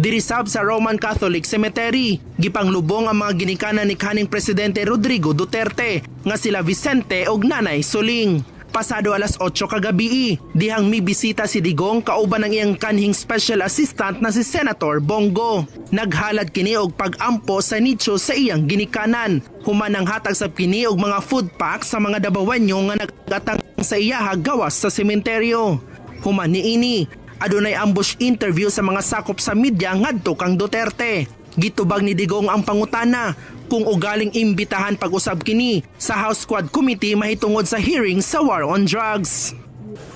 Dirisab sa Roman Catholic Cemetery, gipanglubong ang mga ginikanan ni kaning presidente Rodrigo Duterte nga sila Vicente ug Nanay Soling. Pasado alas 8 kagabi, dihang mi bisita si Digong kauban ng iyang kanhing special assistant na si Senator Bongo. Naghalad kini og pag-ampo sa nicho sa iyang ginikanan. Human ang hatag sa kini og mga food packs sa mga dabawanyo nga nagatang sa iyaha gawas sa sementeryo. Human niini, adunay ambush interview sa mga sakop sa media ngadto kang Duterte. Gitubag ni Digong ang pangutana kung ugaling imbitahan pag-usab kini sa House Squad Committee mahitungod sa hearing sa War on Drugs.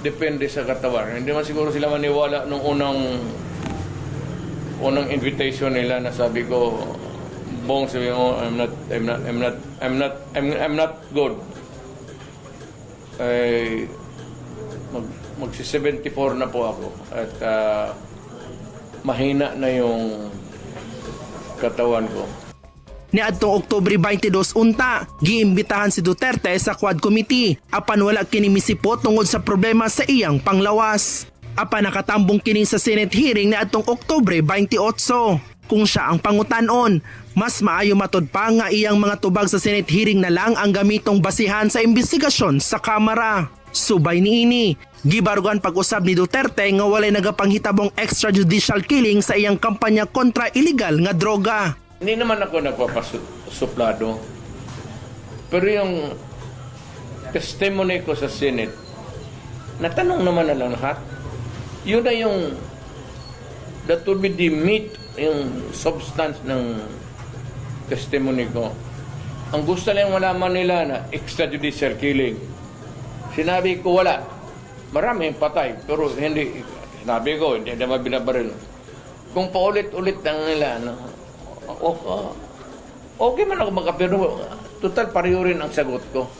Depende sa katawan. Hindi man siguro sila maniwala nung unang unang invitation nila na sabi ko, Bong, sabi mo, I'm not, I'm not, I'm not, I'm not, I'm, I'm not good. Ay, mag, magsi 74 na po ako. At ah, mahina na yung katawan ko. Ni adtong Oktubre 22 unta, giimbitahan si Duterte sa Quad Committee apan wala kini misipot tungod sa problema sa iyang panglawas. Apan nakatambong kini sa Senate hearing ni adtong Oktubre 28. Kung siya ang pangutanon, mas maayo matod pa nga iyang mga tubag sa Senate hearing na lang ang gamitong basihan sa investigasyon sa Kamara. Subay ni ini, gibarugan pag-usab ni Duterte nga walay nagapanghitabong extrajudicial killing sa iyang kampanya kontra illegal nga droga. Hindi naman ako nagpapasuplado. Pero yung testimony ko sa Senate, natanong naman na lahat. Yun na yung that will be the meat, yung substance ng testimony ko. Ang gusto lang malaman nila na extrajudicial killing. Sinabi ko wala. Marami yung patay, pero hindi, sinabi ko, hindi naman binabaril. Kung paulit-ulit lang nila, no, o- o- okay man ako magkapiro. Total, pareho rin ang sagot ko.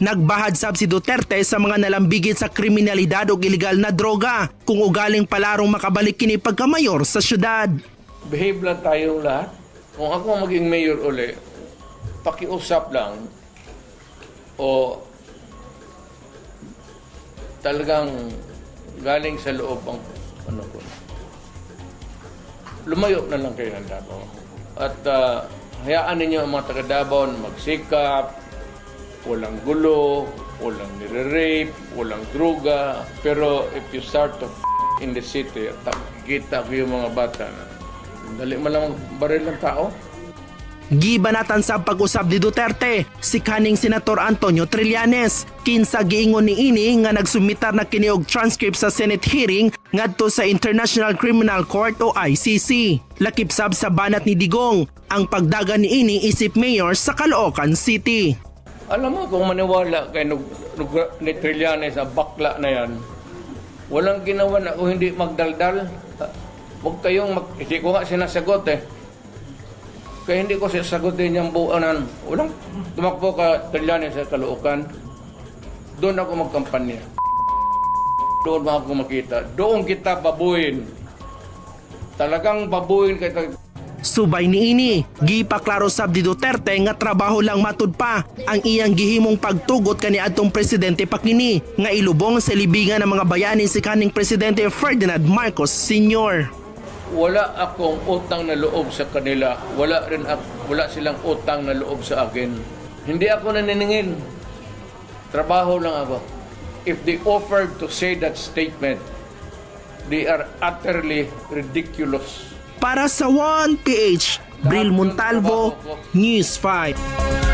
Nagbahad sab si Duterte sa mga nalambigit sa kriminalidad o iligal na droga kung ugaling palarong makabalik kini pagkamayor sa syudad. Behave lang tayong lahat. Kung ako maging mayor uli, pakiusap lang o talagang galing sa loob ang ano ko. Lumayo na lang kayo ng Davao. At ah, hayaan ninyo ang mga taga Davao na magsikap, walang gulo, walang nire-rape, walang droga. Pero if you start to f- in the city at nakikita ko yung mga bata na dali mo lang baril ng tao, Gibanatan sa pag-usab ni Duterte si kaning senator Antonio Trillanes kinsa giingon ni ini nga nagsumitar na kini og transcript sa Senate hearing ngadto sa International Criminal Court o ICC. Lakip sab sa banat ni Digong ang pagdagan ni ini isip mayor sa Caloocan City. Alam mo, kung maniwala kay nug, nug, ni Trillanes sa bakla na yan, walang ginawa na kung hindi magdaldal. Huwag kayong mag... Hindi ko nga sinasagot eh. Kaya hindi ko sasagutin yung buuanan. Walang tumakbo ka Trillanes sa Caloocan. Doon ako magkampanya. Doon ako makita. Doon kita babuin. Talagang babuin kita. Subay ni ini, gipaklaro sab di Duterte nga trabaho lang matud pa ang iyang gihimong pagtugot kani adtong presidente pakini nga ilubong sa libingan ng mga bayani si kaning presidente Ferdinand Marcos Sr. wala akong utang na loob sa kanila. Wala rin ak- wala silang utang na loob sa akin. Hindi ako naniningil. Trabaho lang ako. If they offered to say that statement, they are utterly ridiculous. Para sa 1PH, Bril Montalvo, News 5.